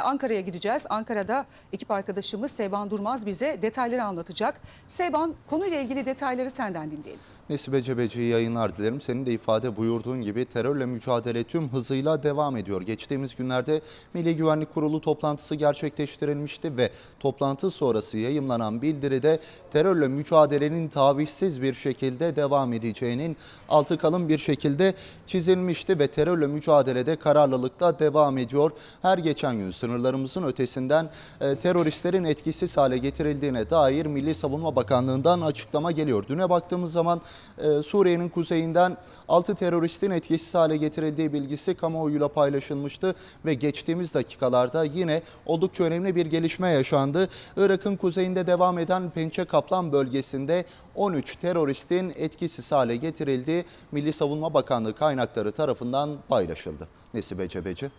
Ankara'ya gideceğiz. Ankara'da ekip arkadaşımız Seyban Durmaz bize detayları anlatacak. Seyban konuyla ilgili detayları senden dinleyelim. Nesibe Cebeci yayınlar dilerim. Senin de ifade buyurduğun gibi terörle mücadele tüm hızıyla devam ediyor. Geçtiğimiz günlerde Milli Güvenlik Kurulu toplantısı gerçekleştirilmişti ve toplantı sonrası yayımlanan bildiride terörle mücadelenin tavizsiz bir şekilde devam edeceğinin altı kalın bir şekilde çizilmişti ve terörle mücadelede kararlılıkla devam ediyor. Her geçen gün sınırlarımızın ötesinden e, teröristlerin etkisiz hale getirildiğine dair Milli Savunma Bakanlığı'ndan açıklama geliyor. Düne baktığımız zaman Suriye'nin kuzeyinden 6 teröristin etkisiz hale getirildiği bilgisi kamuoyuyla paylaşılmıştı ve geçtiğimiz dakikalarda yine oldukça önemli bir gelişme yaşandı. Irak'ın kuzeyinde devam eden Pençe Kaplan bölgesinde 13 teröristin etkisiz hale getirildiği Milli Savunma Bakanlığı kaynakları tarafından paylaşıldı. Nesibe Cebeci.